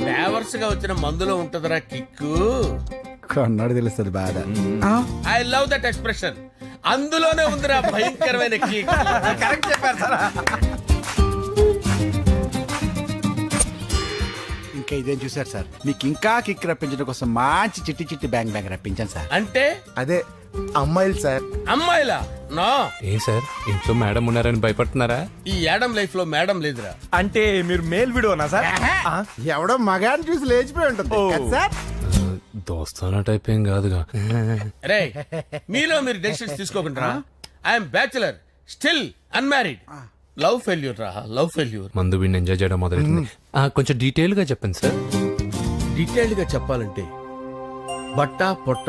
ఫ్లేవర్స్గా వచ్చిన మందులో ఉంటదిరా కిక్కు. కన్నాడు తెలుస్తుంది బాధ. ఐ లవ్ దట్ ఎక్స్ప్రెషన్ అందులోనే ఉందిరా భయంకరమైన కిక్. కరెక్ట్ చెప్పారు సార్. ఇంకా ఇదేం చూసారు సార్? మీకు ఇంకా కిక్ రప్పించడం కోసం మంచి చిట్టి చిట్టి బ్యాంగ్ బ్యాంగ్ రప్పించాను సార్. అంటే? అదే. అమ్మాయిలు సార్. అమ్మాయిలా? నా? ఏం సార్? ఇంట్లో మేడం ఉన్నారని భయపడుతున్నారా? ఈ యాడమ్ లైఫ్లో మేడం లేదురా. అంటే మీరు మేల్ వీడియోనా సార్? ఆ, ఎవడో మగాన్ని చూసి లేచిపోయి ఉంటుంది. కదా సార్? దోస్తానా టైప్ ఏం కాదుగా. రే మీలో మీరు డెసిషన్స్ తీసుకోకుండా I'm bachelor still unmarried love failure రా లవ్ ఫెయిల్యూర్ మందు వీడిని ఎంజాయ్ చేయడం మొదలైంది కొంచెం డీటెయిల్గా చెప్పండి సార్. డీటెయిల్డ్గా చెప్పాలంటే బట్టా పొట్ట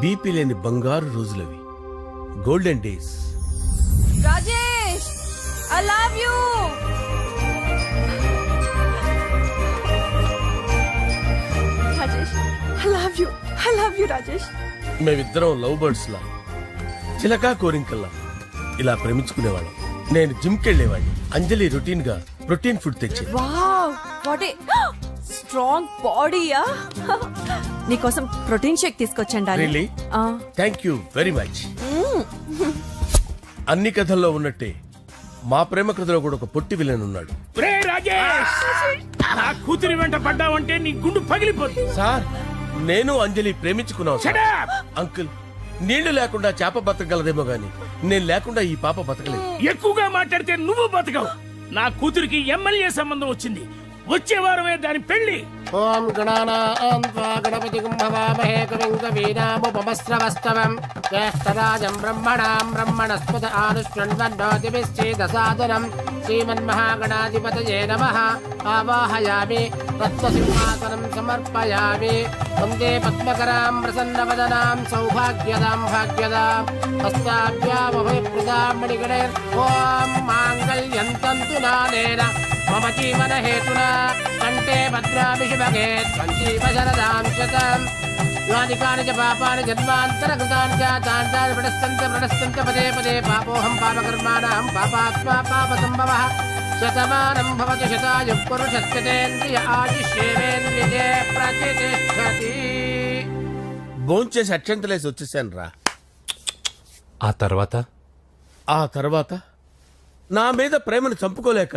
బీపీ లేని బంగారు రోజులవి. Golden days Rajesh I love you Rajesh I love you I love you Rajesh. మేమిద్దరం లవ్ బర్డ్స్ లా. చిలకా కోరింకల్లా. ఇలా ప్రేమించుకునేవాళ్ళం. నేను జిమ్ కెళ్ళేవాడిని అంజలి రొటీన్గా ప్రోటీన్ ఫుడ్ తెచ్చి వావ్ వాట్ ఏ స్ట్రాంగ్ బాడీయా నీకోసం ప్రోటీన్ షేక్ తీసుకొచ్చండి? థ్యాంక్ యూ వెరీ మచ్ అన్ని కథల్లో ఉన్నట్టే మా ప్రేమ కథలో కూడా ఒక పొట్టి విలన్ ఉన్నాడు. నా కూతురి వెంట పడ్డావంటే నీ గుండు పగిలిపోతుంది. సార్ నేను అంజలి ప్రేమించుకున్నాను! అంకుల్ నీళ్ళు లేకుండా చేప బతకగలదేమో గాని నేను లేకుండా ఈ పాప బతకలేదు. ఎక్కువగా మాట్లాడితే నువ్వు బతకవు. నా కూతురికి ఎమ్మెల్యే సంబంధం వచ్చింది. వచ్చే వారమే దాని పెళ్ళి ఓం గణానాం త్వా గణపతి కుంభవామహే కవిం కవీనాముపమస్రవస్తవం జ్యేష్ఠరాజం బ్రహ్మణాం బ్రహ్మణస్పద ఆనుష్ణ్వన్నోతిభిశ్చేదసాదనం శ్రీమన్మహాగణాధిపతయే నమః. ఆవాహయామి. తత్వసింహాసనం సమర్పయామి. వందే పద్మకరాం ప్రసన్నవదనాం. సౌభాగ్యదాం భాగ్యదాం. హస్తాభ్యామభయప్రదాం మణిగణైర్ ఓం మాంగళ్యం తంతు నానేన మమ జీవన హేతునా కంటే భద్రాభిషుభగే సంజీవ శరదాం శతం చ పాపాని జన్మాంతరకృతాని చ తాని తాని ప్రణశ్యంత ప్రణశ్యంత పదే పదే పాపోహం పాపకర్మాణం పాపాత్మా పాపసంభవః శతమానం భవతి శతాయుః పురుషస్యతేంద్రియ ఆదిశ్యేవేంద్రియే ప్రతిష్టతి భోంచేసి అక్షంతలేసి వచ్చేసాను రా ఆ తర్వాత? ఆ తర్వాత నా మీద ప్రేమను చంపుకోలేక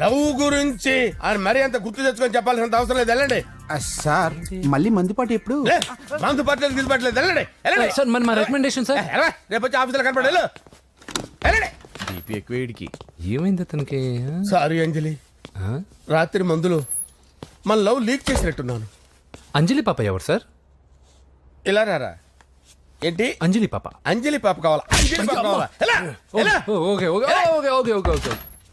లవ్ గురించి. ఆయన మరీ అంత గుర్తు తెచ్చుకొని చెప్పాల్సినంత అవసరం లేదు. వెళ్ళండి. సార్ మళ్ళీ మందుపాటి ఎప్పుడు? లే, మందు పట్టలేదు గిల్లు పట్టలేదు వెళ్ళండి. వెళ్ళండి. సార్ మరి మా రికమెండేషన్ సార్? ఎలా? రేపు వచ్చి ఆఫీసులో కనపడి వెళ్ళు. వెళ్ళండి. బీపీ ఎక్కువ వీడికి ఏమైంది అతనికి? సారీ అంజలి. ఆ? రాత్రి మందులో మన లవ్ లీక్ చేసినట్టున్నాను. అంజలి పాప ఎవరు సార్? ఇలా రారా? ఏంటి? అంజలి పాప. అంజలి పాప కావాలా? అంజలి పాప కావాలా? ఎలా? ఎలా? ఓ, ఓకే ఓకే ఓ, okay okay okay okay.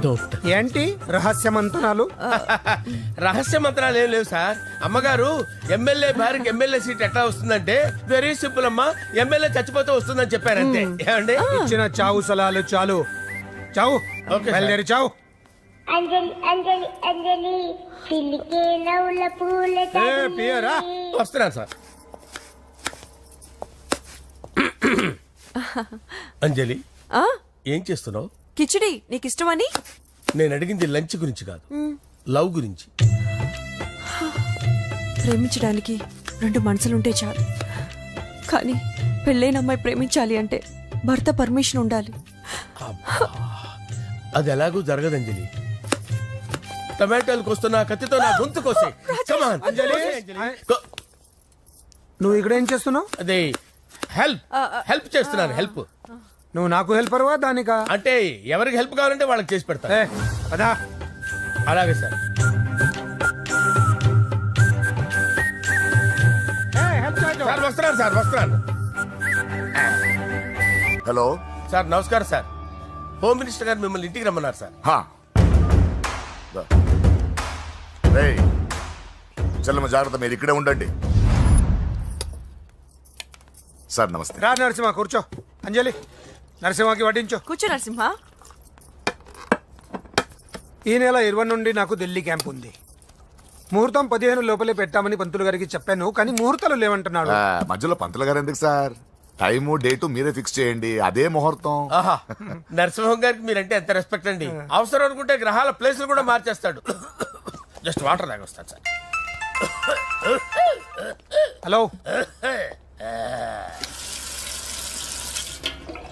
don't ఏంటి రహస్య మంతనాలు? రహస్య మంత్రాలు ఏం లేవు సార్. అమ్మగారు ఎమ్మెల్యే భార్యకి ఎమ్మెల్యే సీట్ ఎట్లా వస్తుందంటే వెరీ సింపుల్ అమ్మా ఎమ్మెల్యే చచ్చిపోతే వస్తుందని చెప్పారంతే. ఏమండి? ఇచ్చిన చావు సలాలు చాలు. చావు. ఓకే. బయలుదేరి చావు. అంజలి అంజలి అంజలి పిల్లికే నవ్వుల పూల ఏ, పియరా? తబిల్లి వస్తున్నాను సార్. అంజలి ఆ? ఏం చేస్తున్నావు? కిచిడి నీకు ఇష్టమని నేను అడిగింది లంచ్ గురించి కాదు. లవ్ గురించి. ప్రేమించడానికి రెండు మనసులుంటే చాలు. కానీ పెళ్ళైన అమ్మాయి ప్రేమించాలి అంటే భర్త పర్మిషన్ ఉండాలి. అది ఎలాగూ జరగదు అంజలి టమాటాలు కోస్తున్నా కత్తితో నా గొంతు కోసే. అంజలి నువ్వు ఇక్కడ ఏం చేస్తున్నావు? అదే హెల్ప్ హెల్ప్ చేస్తున్నాను హెల్ప్ నువ్వు నాకు హెల్పర్వా దానికా? అంటే ఎవరికి హెల్ప్ కావాలంటే వాళ్ళకి చేసి పెడతా. ఏ, పదా. అలాగే సార్. సార్ వస్తున్నాను సార్ వస్తున్నాను. హలో. సార్ నమస్కారం సార్. హోమ్ మినిస్టర్ గారు మిమ్మల్ని ఇంటికి రమ్మన్నారు సార్. హా. దా. రేయ్ చెల్లమ్మ జాగ్రత్త మీరు ఇక్కడే ఉండండి. సార్ నమస్తే. రా నరసింహ కూర్చో. అంజలి. నరసింహకి వడ్డించు. కూర్చో నరసింహ. ఈ నెల ఇరవై నుండి నాకు ఢిల్లీ క్యాంప్ ఉంది. ముహూర్తం పదిహేను లోపలే పెట్టామని పంతులు గారికి చెప్పాను కానీ ముహూర్తాలు లేవంటున్నాడు. ఆ, మధ్యలో పంతులు గారు ఎందుకు సార్? టైము డేటు మీరే ఫిక్స్ చేయండి అదే ముహూర్తం. ఆహా నరసింహం గారికి మీరంటే ఎంత రెస్పెక్ట్ అండి. అవసరం అనుకుంటే గ్రహాల ప్లేసులు కూడా మార్చేస్తాడు. జస్ట్ వాటర్ తాగొస్తాను సార్. హలో.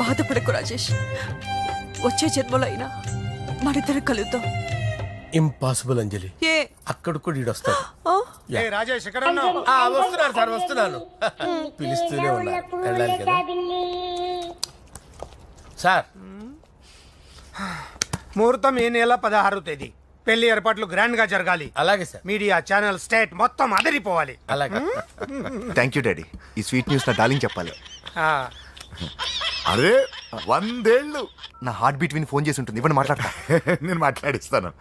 బాధపడకు రాజేష్ వచ్చే జన్మలో అయినా మనిద్దరు కలుద్దాం. ఇంపాసిబుల్ అంజలి. ఏ? అక్కడ కూడా ఈడు వస్తాడు. ఆ? ఏ రాజేష్ ఉన్నావు? ఆ, వస్తున్నాను సార్ వస్తున్నాను. పిలుస్తూనే ఉన్నారు వెళ్ళాలి కదా. తబిల్లి సార్. ముహూర్తం ఈ నెల పదహారు తేదీ. పెళ్ళి ఏర్పాట్లు గ్రాండ్గా జరగాలి. అలాగే సార్. మీడియా ఛానల్ స్టేట్ మొత్తం అదిరిపోవాలి. అలాగే. థ్యాంక్ యూ డాడీ ఈ స్వీట్ న్యూస్ నా డార్లింగ్ చెప్పాలి. ఆ, అరే వందేళ్ళు. నా హార్ట్ బీట్ విని ఫోన్ చేసి ఉంటుంది. ఇవ్వండి మాట్లాడతా. నేను మాట్లాడిస్తాను.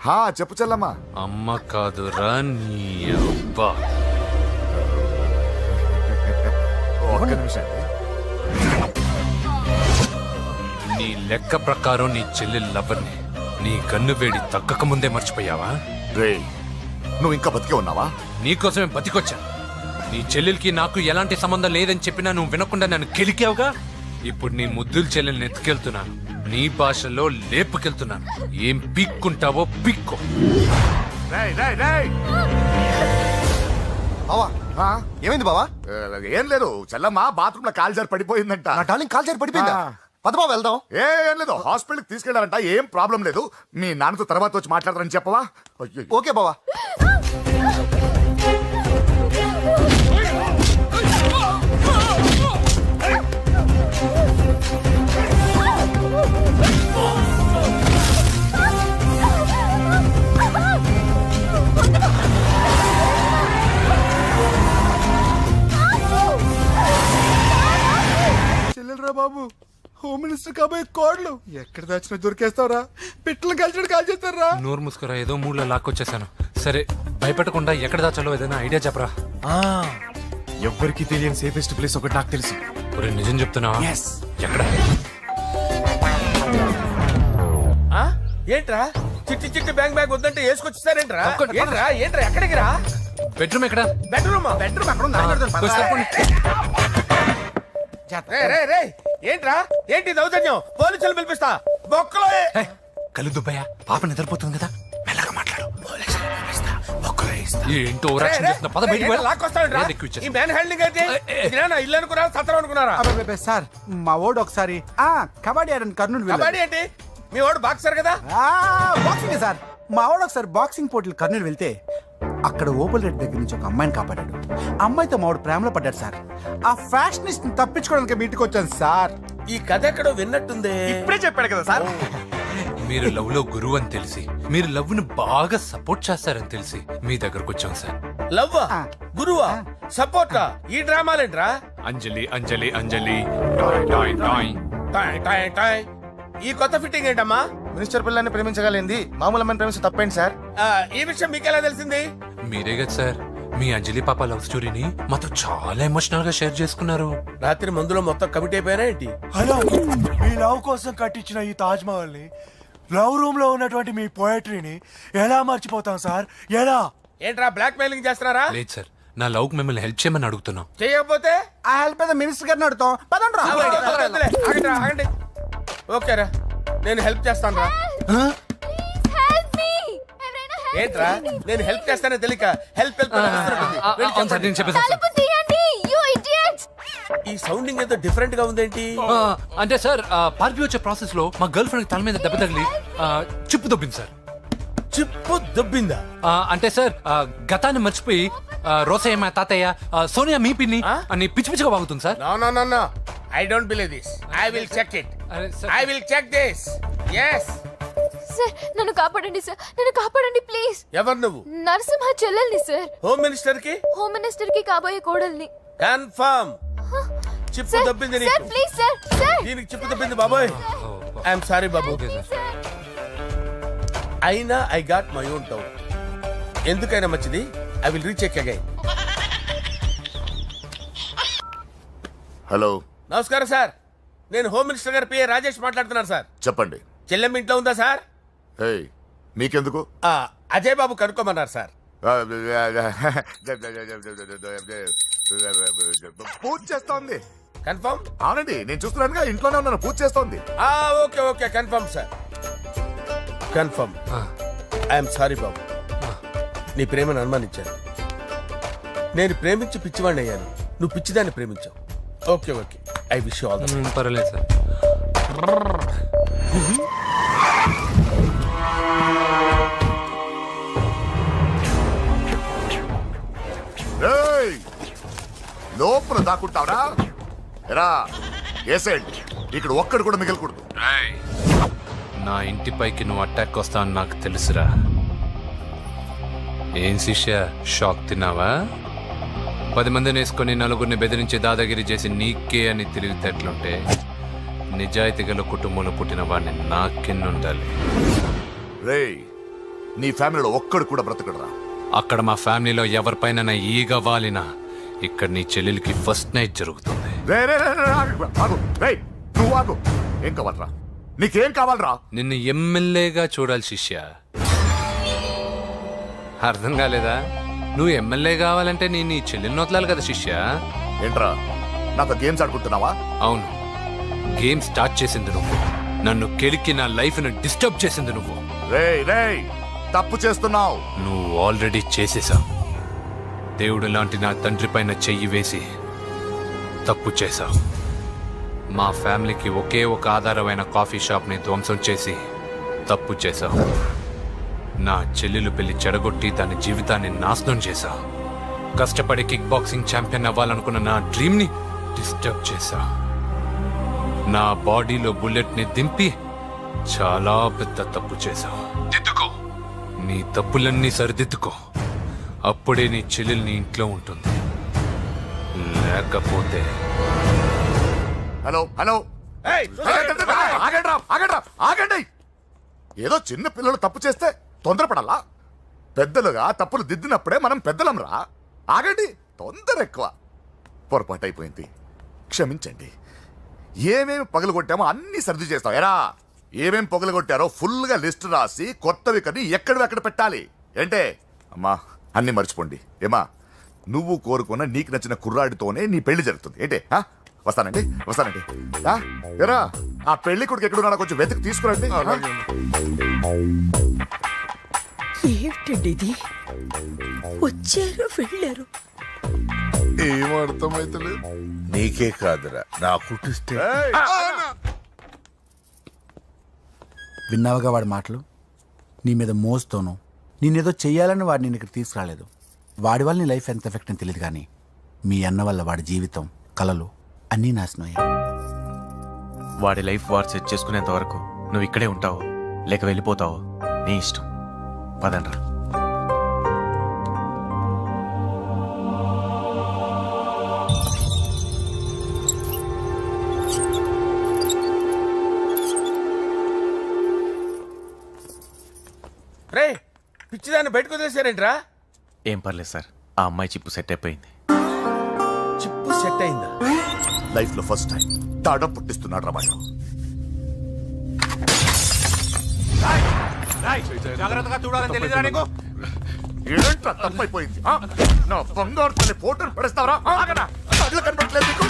హా చెప్పు చెల్లమ్మా. అమ్మ కాదురా నీ అబ్బా. ఒక్క నిమిషం. నీ లెక్క ప్రకారం నీ చెల్లెలు లవర్ని నీ కన్ను వేడి తగ్గక ముందే మర్చిపోయావా? రే నువ్వు ఇంకా బతికే ఉన్నావా? నీకోసమే బతికొచ్చా? నీ చెల్లెలకి నాకు ఎలాంటి సంబంధం లేదని చెప్పినా నువ్వు వినకుండా నన్ను కెలికావుగా? ఇప్పుడు నీ ముద్దుల చెల్లెల్ని ఎత్తుకెళ్తున్నాను. నీ భాషలో లేపుకెళ్తున్నాను. ఏం పీక్కుంటావో పీక్కో. రేయ్ రేయ్ రేయ్! బావా ఆ? ఏమైంది బావా? ఏ, ఏం లేదు. చెల్లమ్మ బాత్రూమ్లో కాల్ జారి పడిపోయిందంట. నా డార్లింగ్ కాల్ చేరి పడిపోయిందా? పద బావ వెళ్దాం. ఏ ఏం లేదు. హాస్పిటల్ తీసుకెళ్ళారంట ఏం ప్రాబ్లం లేదు. మీ నాన్నతో తర్వాత వచ్చి మాట్లాడతారని చెప్పవా. ఓకే బావా. మినిస్టర్ కాబోయే కోడ్లు. ఎక్కడ దాచిన దొరికేస్తావరా. పిట్టలు కలిసి కాల్ చేస్తారా నోరు మూసుకురా ఏదో మూడులో లాక్కొచ్చేసాను. సరే భయపెట్టకుండా ఎక్కడ దాచాలో ఏదైనా ఐడియా చెప్పరా? ఎవ్వరికి తెలియని సేఫెస్ట్ ప్లేస్ ఒకటి నాకు తెలుసు. ఒరే నిజం చెప్తున్నా ఎక్కడ? ఆ? ఏంట్రా? చిట్టి చిట్టి బ్యాంక్ బ్యాగ్ వద్దంటే వేసుకొచ్చిస్తారేంట్రా ఏంట్రా? ఏంట్రా? ఎక్కడికి రా బెడ్రూమ్ ఎక్కడ? బెడ్రూమ్? బెడ్రూమ్ అక్కడ రే ఏంట్రా? ఏంటి దౌర్జన్యం? పోలీసులు పిలిపిస్తా. బొక్కలో. కళ్ళు దుబ్బయ్యా. పాప నిద్రపోతుంది కదా. మెల్లగా మాట్లాడు. పద బయటికి ఈ. మ్యాన్ హ్యాండింగ్ అయితే ఇల్లు అనుకున్నారా? సత్రం అనుకున్నారా? అబ్బబ్బబ్బే, సార్ మా ఓడు ఒకసారి ఆ కబడ్డీ ఆడని కర్నూలు. కబడ్డీ ఏంటి? మీ వాడు బాక్సర్ కదా? ఆ, బాక్సింగ్ సార్. మా వాడు ఒకసారి బాక్సింగ్ పోటీలు కర్నూలు వెళ్తే అక్కడ ఓపెల్ రెడ్డి దగ్గర నుంచి ఒక అమ్మాయిని కాపాడాడు. ఆ అమ్మాయితో మా వాడు ప్రేమలో పడ్డాడు సార్. ఆ ఫ్యాషనిస్ట్ తప్పించుకోవడానికి మీటికి వచ్చాను సార్. ఈ కథ ఎక్కడో విన్నట్టుంది. ఇప్పుడే చెప్పాడు కదా సార్. మీరు లవ్లో గురువు అని తెలిసి మీరు లవ్ను బాగా సపోర్ట్ చేస్తారని తెలిసి మీ దగ్గరకు వచ్చాం సార్. లవ్వా? ఆ. గురువా? సపోర్టా? ఈ డ్రామాలేంట్రా? అంజలి అంజలి అంజలి. టాయ్, టాయ్, టాయ్. టాయ్ టాయ్ టాయ్. ఈ కొత్త ఫిట్టింగ్ ఏంటమ్మా? మినిస్టర్ పిల్లల్ని ప్రేమించగలిగింది మామూలు అమ్మని ప్రేమించి తప్పేంటి సార్? ఆ, ఈ విషయం మీకెలా తెలిసింది? మీరే కదా సార్. మీ అంజలి పాప లవ్ స్టోరీని మాతో చాలా ఎమోషనల్గా షేర్ చేసుకున్నారు. రాత్రి మందులో మొత్తం కమిటీ అయిపోయినా ఏంటి? హలో మీ లవ్ కోసం కట్టించిన ఈ తాజ్ మహల్ని లవ్ రూమ్లో ఉన్నటువంటి మీ పోయట్రీని ఎలా మర్చిపోతాం సార్? ఎలా? ఏంట్రా బ్లాక్ మెయిలింగ్ చేస్తున్నారా? లేదు సార్. నా లవ్ మిమ్మల్ని హెల్ప్ చేయమని అడుగుతున్నాం. చేయకపోతే? ఆ హెల్ప్ మినిస్టర్ గారిని అడుగుతాం. పదండి రా. ఓకేరా. నేను హెల్ప్ చేస్తాను రా హెల్ప్ మీ ఏంట్రా? నేను హెల్ప్ చేస్తానే తెలియక హెల్ప్ హెల్ప్. నేను చెప్పేసాను ఈ సౌండింగ్ ఏదో డిఫరెంట్గా ఉందేంటి? అంటే సార్ పార్టీ వచ్చే ప్రాసెస్లో మా గర్ల్ ఫ్రెండ్ తల మీద దెబ్బ తగిలి చిప్పు దొబ్బింది సార్. చిప్పు దొబ్బిందా? అంటే సార్ గతాన్ని మర్చిపోయి రోసయ్య మా తాతయ్య సోనియా మీ పిన్ని? అని పిచ్చి పిచ్చిగా వాగుతుంది sir. No no no no. I don't believe this I will check it అరే, sir. I will check this yes sir నన్ను కాపాడండి సార్. నన్ను కాపాడండి ప్లీజ్. ఎవరు నువ్వు? నరసింహ చెల్లెల్ని సార్. హోమ్ మినిస్టర్కి హోమ్ మినిస్టర్కి కాబోయే కోడల్ని. కన్ఫర్మ్ చిప్పు దొబ్బింది సార్ ప్లీజ్ సార్ సార్. దీనికి చిప్పు దొబ్బింది బాబోయ్. I'm sorry Babu. Okay sir. అయినా I got my own doubt ఎందుకైనా మంచిది? I will recheck again hello నమస్కారం సార్ నేను హోమ్ మినిస్టర్ గారి పిఏ రాజేష్ మాట్లాడుతున్నాను సార్ చెప్పండి చెల్లెమ్మ ఇంట్లో ఉందా సార్ హే మీకెందుకు ఆ, అజయ్ బాబు కనుక్కోమన్నారు సార్ పూజ చేస్తోంది కన్ఫర్మ్ అవునండి నేను చూస్తున్నానుగా ఇంట్లోనే ఉన్నాను పూజ చేస్తోంది ఆ okay okay confirm sir confirm I'm sorry బాబు నీ ప్రేమను అనుమానించాను నేను ప్రేమించి పిచ్చివాడిని అయ్యాను నువ్వు పిచ్చిదాన్ని ప్రేమించావు okay okay I wish all పర్వాలేదు సార్. ఏయ్! లోపల దాక్కుంటావురా? ఎరా ఏసేండి ఇక్కడ ఒక్కడు కూడా మిగలకూడదు. నా ఇంటిపైకి నువ్వు అటాక్ వస్తావని నాకు తెలుసురా. ఏం శిష్య? షాక్ తిన్నావా? పది మందిని వేసుకొని నలుగురిని బెదిరించి దాదాగిరి చేసి నీకే అని తెలివితేటలుంటే నిజాయితీ గల కుటుంబంలో పుట్టిన వాడిని నాకెన్నుండాలి. రేయ్ నీ ఫ్యామిలీలో ఒక్కడు కూడా బ్రతకడరా? అక్కడ మా ఫ్యామిలీలో ఎవరిపైన ఈగ వాలినా ఇక్కడ నీ చెల్లెలికి ఫస్ట్ నైట్ జరుగుతుంది. రే రే రే, రే, ఆగు, ఆగు. రేయ్ నువ్వు ఆగు. ఏం కావాలరా? నీకేం కావాలరా? నిన్ను ఎమ్మెల్యేగా చూడాలి శిష్య. అర్థం కాలేదా? నువ్వు ఎమ్మెల్యే కావాలంటే నేను నీ చెల్లెల్ని వదలాలి కదా శిష్య. ఏంట్రా? నాతో గేమ్స్ ఆడుకుంటున్నావా? అవును. గేమ్ స్టార్ట్ చేసింది నువ్వు. నన్ను కెలికి నా లైఫ్ను డిస్టర్బ్ చేసింది నువ్వు. తప్పు చేస్తున్నావు. నువ్వు ఆల్రెడీ చేసేసావు దేవుడు లాంటి నా తండ్రి పైన చెయ్యి వేసి తప్పు చేశావు మా ఫ్యామిలీకి ఒకే ఒక ఆధారమైన కాఫీ షాప్ని ధ్వంసం చేసి తప్పు చేశావు నా చెల్లెలు పెళ్ళి చెడగొట్టి దాని జీవితాన్ని నాశనం చేశావు కష్టపడి కిక్ బాక్సింగ్ ఛాంపియన్ అవ్వాలనుకున్న నా డ్రీమ్ని డిస్టర్బ్ చేశా. నా బాడీలో బుల్లెట్ని దింపి చాలా పెద్ద తప్పు చేశావు దిద్దుకో. నీ తప్పులన్నీ సరిదిద్దుకో. అప్పుడే నీ చెల్లెలు నీ ఇంట్లో ఉంటుంది. లేకపోతే హలో హలో. ఆగండి రా, ఆగండి రా, ఆగండి ఏదో చిన్న పిల్లలు తప్పు చేస్తే తొందరపడాలా పెద్దలుగా తప్పులు దిద్దినప్పుడే మనం పెద్దలంరా. ఆగండి తొందర ఎక్కువ. పొరపాటు అయిపోయింది. క్షమించండి. ఏమేమి పగలగొట్టామో అన్నీ సర్ది చేస్తాం. ఎరా ఏమేం పగలగొట్టారో ఫుల్గా లిస్ట్ రాసి కొత్తవి కని ఎక్కడివి అక్కడ పెట్టాలి. ఏంటే? అమ్మా అన్ని మర్చిపోండి. ఏమా నువ్వు కోరుకున్న నీకు నచ్చిన కుర్రాడితోనే నీ పెళ్ళి జరుగుతుంది. ఏంటే? వస్తానండి వస్తానండి. ఎరా ఆ పెళ్ళి కొడుకు ఎక్కడున్నాడో కొంచెం వెతికి తీసుకురండి. ఆ? ఏమిటండి ఇది? వచ్చారు వెళ్ళారు. ఏం అర్థమైతలేదు? నీకే కాదురా నా కుట్టిస్తే విన్నావుగా వాడి మాటలు? నీ మీద మోస్తోను నేనేదో చెయ్యాలని వాడు నేను ఇక్కడ తీసుకురాలేదు. వాడి వల్ల నీ లైఫ్ ఎంత ఎఫెక్ట్ అని తెలియదు కానీ మీ అన్న వల్ల వాడి జీవితం కలలు అన్నీ నాశనం అయ్యాయి వాడి లైఫ్ వాడు సెట్ చేసుకునేంత వరకు నువ్వు ఇక్కడే ఉంటావు లేక వెళ్ళిపోతావు నీ ఇష్టం. పదండ్రా. రే పిచ్చిదాన్ని బయటకు వదిలేశారేంట్రా? ఏం పర్లేదు సార్. ఆ అమ్మాయి చిప్పు సెట్ అయిపోయింది. చిప్పు సెట్ అయిందా? లైఫ్లో ఫస్ట్ టైం తాడ పుట్టిస్తున్నాడు రా జాగ్రత్తగా చూడాలని తెలియదురా నీకు. ఏంట్రా తప్పైపోయింది? ఆ? నా బంగారు తల్లి ఫోటోలు పడేస్తావరా? కనపడట్లేదు నీకు?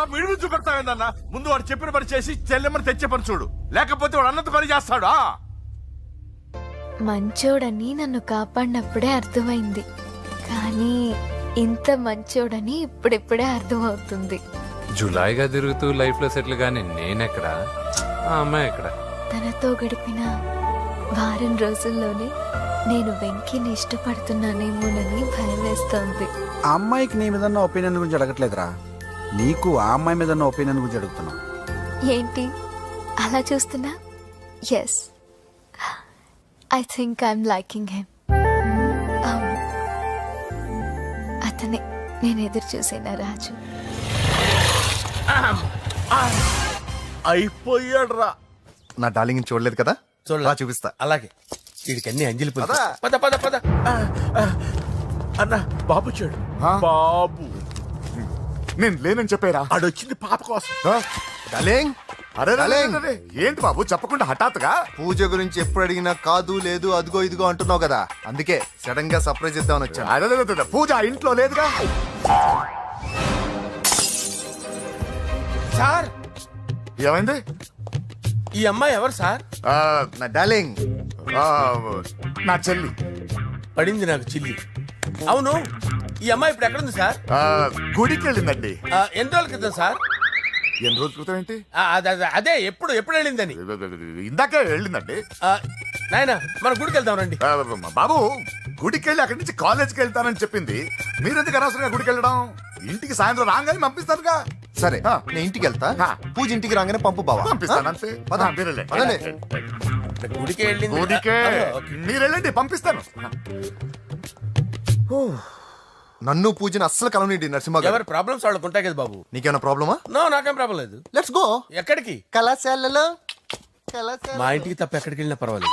వాడి మీద చూపెడతావేందన్న? వాడు చెప్పిన పని చేసి చెల్లెమ్మని తెచ్చే పని చూడు. లేకపోతే వాడు అన్నది పని చేస్తాడు? మంచోడని నన్ను కాపాడినప్పుడే అర్థమైంది. కానీ ఇంత మంచోడని ఇప్పుడిప్పుడే అర్థమవుతుంది. జులాయిగా తిరుగుతూ లైఫ్లో సెటిల్ కానీ నేనెక్కడా? ఆ అమ్మాయి ఎక్కడ? తనతో గడిపిన వారం రోజుల్లోనే నేను వెంకిని ఇష్టపడుతున్నానేమోనని భయం వేస్తోంది ఆ అమ్మాయికి నీ మీద ఒపీనియన్ గురించి అడగట్లేదురా. నీకు ఆ అమ్మాయి మీద ఒపీనియన్ గురించి అడుగుతున్నావు ఏంటి? అలా చూస్తున్నా? Yes I think I'm liking him అవును అతనే నేను ఎదురు చూసిన రాజు? అయిపోయాడు రా నా డార్లింగ్ చూడలేదు కదా? చూడలే. చూపిస్తా. అలాగే. వీడికి అన్ని అంజలి పులుసు. పద పద పద అన్న బాబు చెడు ఆ? బాబు. నేను లేనని చెప్పారా? ఆడొచ్చింది పాప కోసం. డార్లింగ్? అరే రే, రే, డార్లింగ్. రే, రే. ఏంటి బాబు చెప్పకుండా హఠాత్తుగా? పూజ గురించి ఎప్పుడు అడిగినా కాదు లేదు అదిగో ఇదిగో అంటున్నావు కదా. అందుకే సడన్గా సర్ప్రైజ్ ఇద్దామని వచ్చాను. అరే, రే, రే, రే, పూజ ఆ ఇంట్లో లేదుగా? సార్! ఏమైంది? ఈ అమ్మాయి ఎవరు సార్? ఆ, నా డార్లింగ్. ఆ, నా చెల్లి. పడింది నాకు చిల్లి. అవును ఈ అమ్మాయి ఇప్పుడు ఎక్కడుంది సార్? ఆ, గుడికి వెళ్ళిందండి. ఆ, ఎన్ని రోజుల క్రితం సార్? ఎన్ని రోజుల క్రితం ఏంటి? ఆ, అద- అద- అదే ఎప్పుడు ఎప్పుడు వెళ్ళిందని? ఇందాకే వెళ్ళిందండి. ఆ, నాయనా మన గుడికి వెళ్దాం రండి. ఆ, బాబు గుడికి వెళ్ళి అక్కడి నుంచి కాలేజ్కి వెళ్తానని చెప్పింది. మీరెందుకు అనవసరంగా గుడికి వెళ్ళడం? ఇంటికి సాయంత్రం రాగానే పంపిస్తారుగా. సరే. నేను ఇంటికి వెళ్తా. పూజ ఇంటికి రాగానే పంపు బావా. పంపిస్తాను అంతే. పద. ఆ, మీరు వెళ్ళండి. పదండి. గుడికి వెళ్ళింది. గుడికే. ఆ, ఓకే. మీరు వెళ్ళండి పంపిస్తాను. నన్ను పూజని అస్సలు కలవనీయండి నరసింహ గారు ఎవరి ప్రాబ్లమ్స్ వాళ్ళకు ఉంటాయి కదా బాబు. నీకేమైనా ప్రాబ్లమా? నో నాకేం ప్రాబ్లం లేదు. Let's go. ఎక్కడికి? కళాశాలలో. కళాశాల మా ఇంటికి తప్ప ఎక్కడికి వెళ్ళినా పర్వాలేదు.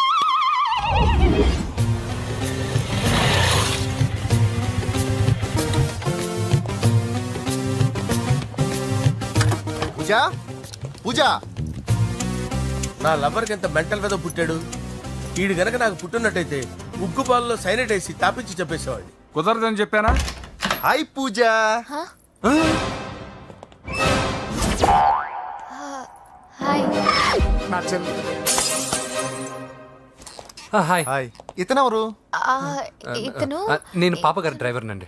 పూజ? పూజ? నా లవర్కి ఎంత మెంటల్ మీద పుట్టాడు. వీడు గనక నాకు పుట్టినట్టయితే ఉగ్గు పాలలో సైనట్ వేసి తాపించి చెప్పేసేవాడిని కుదరదని చెప్పానా? హాయ్ పూజ. హాయ్. హాయ్. ఇతనెవరు? ఆ, ఇతను నేను పాప గారి డ్రైవర్ నండి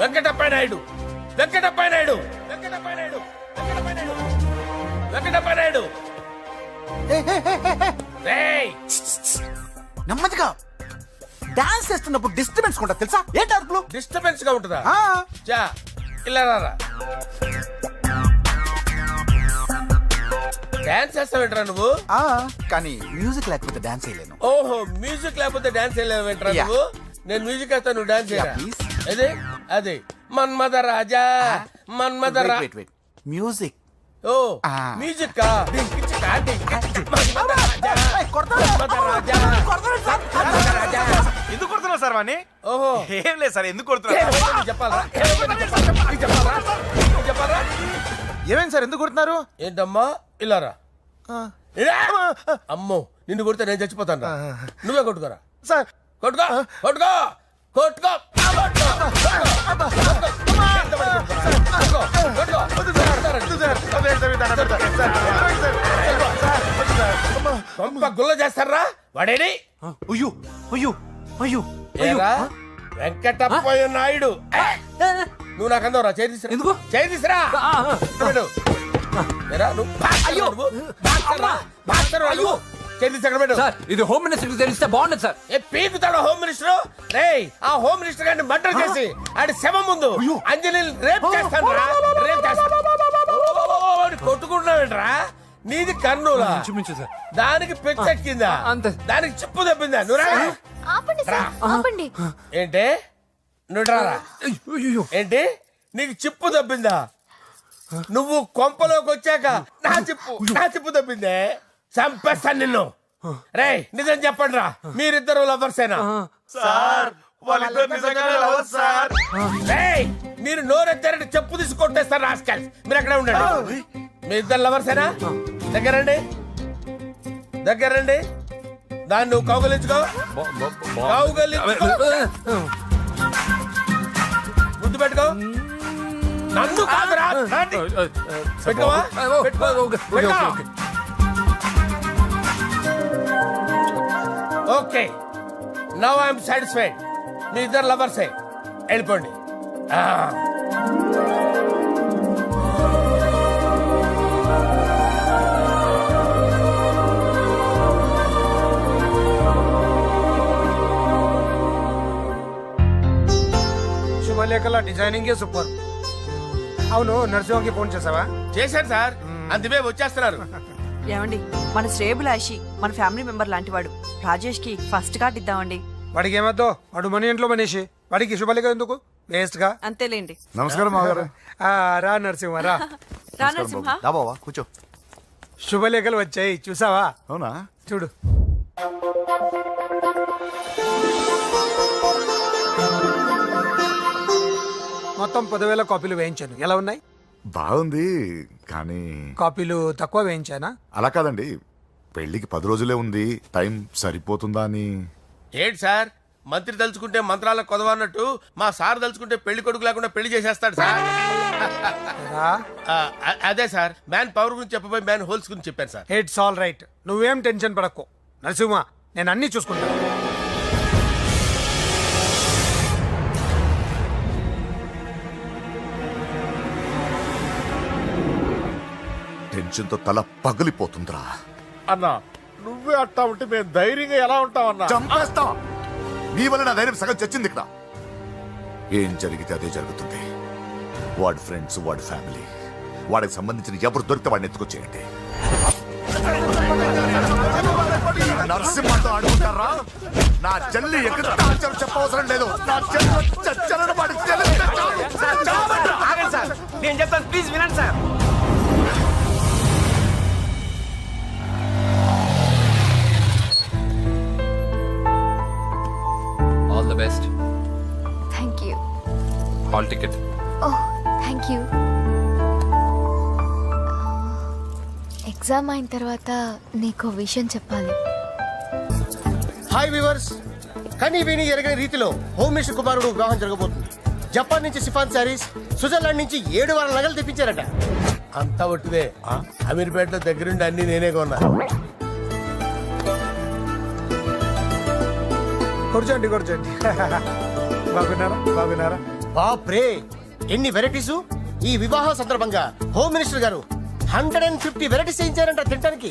వెంకటప్ప నాయుడు వెంకటప్ప నాయుడు వెంకటప్ప నాయుడు వెంకటప్ప నాయుడు వెంకటప్ప నాయుడు నెమ్మదిగా డాన్స్ చేస్తున్నప్పుడు డిస్టర్బెన్స్ కొంటా తెలుసా? ఏంటి అరుపులు డిస్టర్బెన్స్గా ఉంటుందా? ఆ, చా ఇలా రారా. డాన్స్ చేస్తావేంట్రా నువ్వు? ఆ, కానీ మ్యూజిక్ లేకపోతే డాన్స్ చేయలేను. ఓహో మ్యూజిక్ లేకపోతే డాన్స్ వేయలేవేంట్రా Yeah. నువ్వు? నేను మ్యూజిక్ వేస్తాను నువ్వు డాన్స్ please. అదే అదే. మన్మద రాజా మన్మద మ్యూజిక్ ఓ Ah. మ్యూజిక్ కా. మన్మద రాజా మన్మద రాజా. మన్మద రాజా. ఎందుకు కొడుతున్నావు సార్ వాణ్ణి? ఓహో. ఏం లేదు సార్ ఎందుకు కొడుతున్నారు? నీకు చెప్పాలా ఏ, నీకు చెప్పాలా? చెప్పాలా ఏమైంది సార్ ఎందుకు కొడుతున్నారు? ఏంటమ్మా? ఇలా రా. ఇలా. అమ్మో నిన్ను కొడితే నేను చచ్చిపోతాను రా. నువ్వే కొట్టుకోరా. సార్. కొట్టుకో కొట్టుకో. కొట్టుకో. గుల్ల చేస్తారా వాడేడి? అయ్యో అయ్యో అయ్యో ఏరా? వెంకటప్పయ్య నాయుడు! నువ్వు నాకు అందవరా? చేయి తీసురా. ఎందుకు? చేయి తీసురా. నువ్వు నువ్వు? బాక్సర్ రా? బాక్సర్ రా నువ్వు? చేయి తీసి అక్కడ పెట్టు. ఇది హోమ్ మినిస్టర్ తెలిస్తే బాగుండదు సార్. ఏ పీకుతాడు హోమ్ మినిస్టర్? రే ఆ హోమ్ మినిస్టర్ గారిని మర్డర్ చేసి ఆడి శవం ముందు అంజలి రేప్ చేస్తాను రా. రేప్ చేస్తాను కొట్టుకుంటున్నావేంట్రా? నీది కర్నూలా? దానికి పెచ్చెక్కిందా అంతే. దానికి చిప్పు తప్పిందా నువ్వు రా. ఆపండి సార్ ఆపండి. ఏంటి? నువ్వు రారా ఏంటి? నీకు చిప్పు తప్పిందా నువ్వు కొంపలోకి వచ్చాక నా చిప్పు నా చిప్పు తప్పిందే చంపేస్తాను నిన్ను. రే నిజం చెప్పండి రా మీరిద్దరు లవర్సేనా సార్ వాళ్ళిద్దరు నిజంగానే లవర్ సార్. రేయ్, మీరు నోరెత్తారంటే చెప్పు తీసి కొట్టేస్తారు రాస్కల్స్. మీరు అక్కడే ఉండండి. మీ ఇద్దరు లవర్సేనా దగ్గరండి దగ్గరండి దాన్ని నువ్వు కౌగలించుకో. కౌగలించుకో. ముద్దు పెట్టుకో. నన్ను కాదురా. పెట్టుకోవా? పెట్టుకో. ఓకే నవ్ ఐఎమ్ సాటిస్ఫైడ్ మీ ఇద్దరు లవర్సే వెళ్ళిపోండి. శుభలేఖల డిజైనింగే సూపర్. అవును నరసింహకి ఫోన్ చేసావా? చేశాను సార్. అందువే వచ్చేస్తున్నారు. ఏమండి? మన శ్రేబులాషి మన ఫ్యామిలీ మెంబర్ లాంటి వాడు రాజేష్కి ఫస్ట్ కార్డ్ ఇద్దామండి. వాడికి ఏమద్దో? వాడు మన ఇంట్లో మనిషి. వాడికి శుభలేఖ ఎందుకు? వేస్ట్గా అంతేలేండి. నమస్కారం మామగారు రా నరసింహ రా. రా నరసింహ. కూర్చో. శుభలేఖలు వచ్చాయి. చూసావా? అవునా? చూడు. మొత్తం పదివేల కాపీలు వేయించాను. ఎలా ఉన్నాయి? బాగుంది కానీ కాపీలు తక్కువ వేయించానా? అలా కాదండి. పెళ్ళికి పది రోజులే ఉంది. టైం సరిపోతుందా అని. ఏంటి సార్? మంత్రి తలుచుకుంటే మంత్రాలకు కొదవన్నట్టు మా సార్ తలుచుకుంటే పెళ్ళి కొడుకు లేకుండా పెళ్ళి చేసేస్తాడు సార్. రా. ఆ, అ- అదే సార్. మ్యాన్ పవర్ గురించి చెప్పబోయి మ్యాన్ హోల్స్ గురించి చెప్పాను సార్. ఇట్స్ ఆల్ రైట్ నువ్వేం టెన్షన్ పడకు. నరసింహ నేను అన్ని చూసుకుంటాను టెన్షన్తో తల పగిలిపోతుందిరా. అన్నా నువ్వే అట్టా ఉంటే మేము ధైర్యంగా ఎలా ఉంటామన్నా చంపేస్తా! నీ వల్ల నా ధైర్యం సగం చచ్చింది ఇక్కడ ఏం జరిగితే అదే జరుగుతుంది. వాడి ఫ్రెండ్స్ వాడి ఫ్యామిలీ వాడికి సంబంధించిన ఎవరు దొరికితే వాడిని ఎత్తుకొచ్చేయండి. నరసింహతో ఆడుకుంటారా నా చెల్లి ఎక్కడ చెప్పవసరం లేదు. నా చెల్లి చచ్చలను వాడి చెల్లి నేను చెప్తాను ప్లీజ్ వినండి సార్. హాల్ టికెట్ ఓ థ్యాంక్ యూ ఎగ్జామ్ అయిన తర్వాత నీకు విషయం చెప్పాలి. హాయ్ వివర్స్ కని విని ఎరగని రీతిలో హోమ్ మినిస్టర్ కుమారుడు వివాహం జరగబోతుంది. జపాన్ నుంచి సిఫాన్ శారీస్ స్విట్జర్లాండ్ నుంచి ఏడు వారాల నగలు తెప్పించారట. అంతా ఒట్టిదే అమీర్పేటలో దగ్గరుండి అన్ని నేనే కొన్నా. కూర్చోండి కూర్చోండి బాగున్నారా? బాగున్నారా? బాప్రే! ఎన్ని వెరైటీస్? ఈ వివాహ సందర్భంగా హోమ్ మినిస్టర్ గారు హండ్రెడ్ అండ్ ఫిఫ్టీ వెరైటీస్ చేయించారంట తినడానికి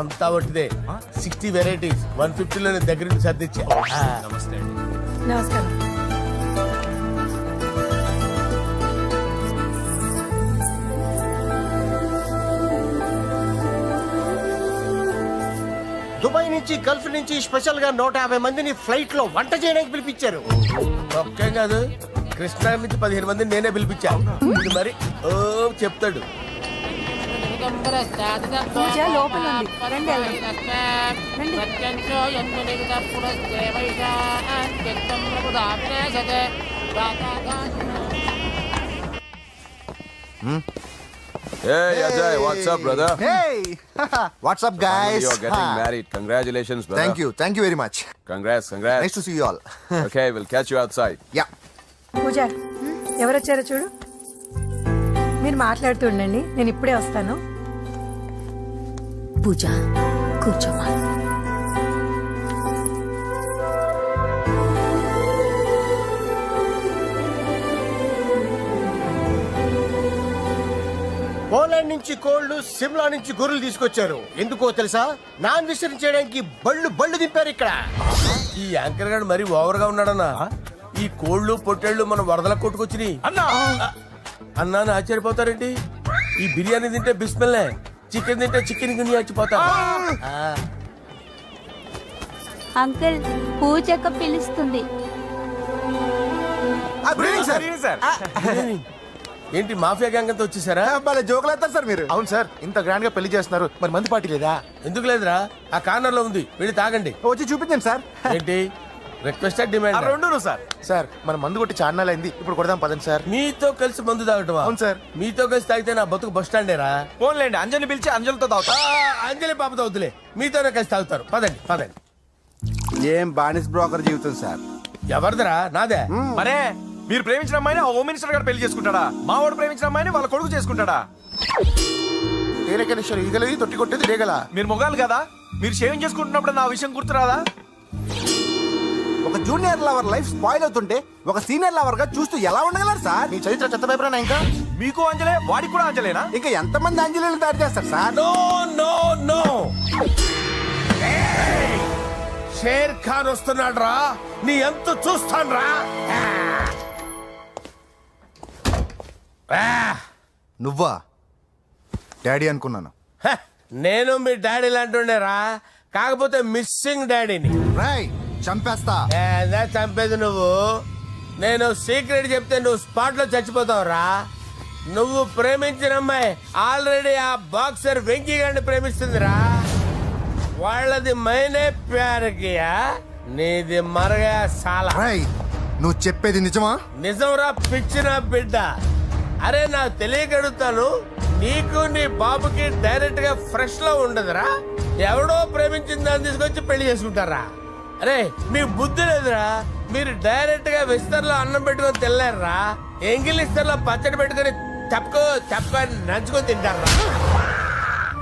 అంతా ఒట్టిదే. Sixty varieties. వన్ ఫిఫ్టీలో నేను దగ్గరుండి సర్దిచ్చా. నమస్తే నమస్కారం. దుబాయ్ నుంచి గల్ఫ్ నుంచి స్పెషల్గా నూట యాభై మందిని ఫ్లైట్లో వంట చేయడానికి పిలిపించారు. ఒక్కే కాదు. కృష్ణా నుంచి పదిహేను మంది నేనే పిలిపించా ఇది మరి ఓ చెప్తాడు పూజ లోపల ఉంది రండి వెళ్దాం. రండి. Hey Ajay, what's up, brother? Hey, what's up, guys? You're getting married. Congratulations, brother. Thank you, thank you very much. Congrats, congrats. Nice to see you all. okay, we'll catch you outside. yeah. Pooja ఎవరొచ్చారో చూడు. మీరు మాట్లాడుతూ ఉండండి నేను ఇప్పుడే వస్తాను. పూజ కూర్చోమా. Poland నుంచి కోళ్ళు సిమ్లా నుంచి గొర్రెలు తీసుకొచ్చారు. ఎందుకో తెలుసా? నాన్ విసర్జన చేయడానికి బళ్ళు బళ్ళు దింపారు ఇక్కడ. ఈ యాంకర్ గారు మరి ఓవర్గా ఉన్నాడన్నా ఈ కోళ్ళు పొట్టేళ్ళు మన వరదల కొట్టుకొచ్చినాయి. అన్నా! అన్నా అని ఆశ్చర్యపోతారేంటి? ఈ బిర్యానీ తింటే బిస్మిల్లే చికెన్ తింటే చికెన్ గిని చచ్చిపోతా అంకుల్ పూజక్క పిలుస్తుంది. Good evening sir. ఏంటి మాఫియా గ్యాంగ్ అంతా వచ్చేసారా? భలే జోకులు వేస్తారు సార్ మీరు. అవును సార్ ఇంత గ్రాండ్గా పెళ్ళి చేస్తున్నారు మరి మంది పార్టీ లేదా? ఎందుకు లేదురా? ఆ కార్నర్లో ఉంది వెళ్ళి తాగండి. వచ్చి చూపించండి సార్. ఏంటి? రిక్వెస్ట్ డిమాండ్ రెండు సార్. సార్ మన మందు కొట్టి చాన్నాలు అయింది ఇప్పుడు కొడదాం పదండి సార్. మీతో కలిసి మందు తాగటమా? అవును సార్. మీతో కలిసి తాగితే నా బతుకు బస్ స్టాండేరా ఫోన్లేండి అంజని పిలిచి అంజలితో తాగుతా. ఆ, అంజలి పాపతో వద్దులే మీతోనే కలిసి తాగుతారు. పదండి పదండి. ఏం బానిస్ బ్రోకర్ జీవితం సార్? ఎవరిదిరా? నాదే. మరే మీరు ప్రేమించిన అమ్మాయిని ఆ హోమ్ మినిస్టర్ గారు పెళ్ళి చేసుకుంటాడా? మా వాడు ప్రేమించిన అమ్మాయిని వాళ్ళ కొడుకు చేసుకుంటాడా? తేనెకనేశ్వరు ఈగలది తొట్టి కొట్టేది రేగల. మీరు మొగాలు కదా? మీరు షేవింగ్ చేసుకుంటున్నప్పుడు నా విషయం గుర్తురాదా? ఒక జూనియర్ లవర్ లైఫ్ స్పాయిల్ అవుతుంటే ఒక సీనియర్ లవర్గా చూస్తూ ఎలా ఉండగలరు సార్? నీ చరిత్ర చెత్త పేపరేనా ఇంకా? మీకు అంజలే వాడికి కూడా అంజలేనా? ఇంకా ఎంతమంది అంజలీలు దాడి చేస్తారు sir? No no no. Sher Khan వస్తున్నాడు రా నీ ఎంత చూస్తాను రా నువ్వా? డాడీ అనుకున్నాను. నేను మీ డాడీ లాంటి రా కాకపోతే మిస్సింగ్ డాడీని. రాయ్ చంపేస్తా. ఏదా చంపేది నువ్వు? నేను సీక్రెట్ చెప్తే నువ్వు స్పాట్లో చచ్చిపోతావురా. నువ్వు ప్రేమించిన అమ్మాయి ఆల్రెడీ ఆ బాక్సర్ వెంకీ గారిని ప్రేమిస్తుందిరా. వాళ్ళది మైనే ప్యార్ కియా నీది మరగా సాలా. నువ్వు చెప్పేది నిజమా? నిజంరా పిచ్చిన బిడ్డ. అరే నాకు తెలియగడుగుతాను నీకు నీ బాబుకి డైరెక్ట్గా ఫ్రెష్లో ఉండదురా. ఎవడో ప్రేమించిన దాన్ని తీసుకొచ్చి పెళ్ళి చేసుకుంటారా? అరే మీకు బుద్ధి లేదురా. మీరు డైరెక్ట్గా విస్తర్లో అన్నం పెట్టుకొని తెల్లారా ఎంగిల్లో పచ్చడి పెట్టుకొని తప్పుకో తప్ప నంచుకొని తింటారా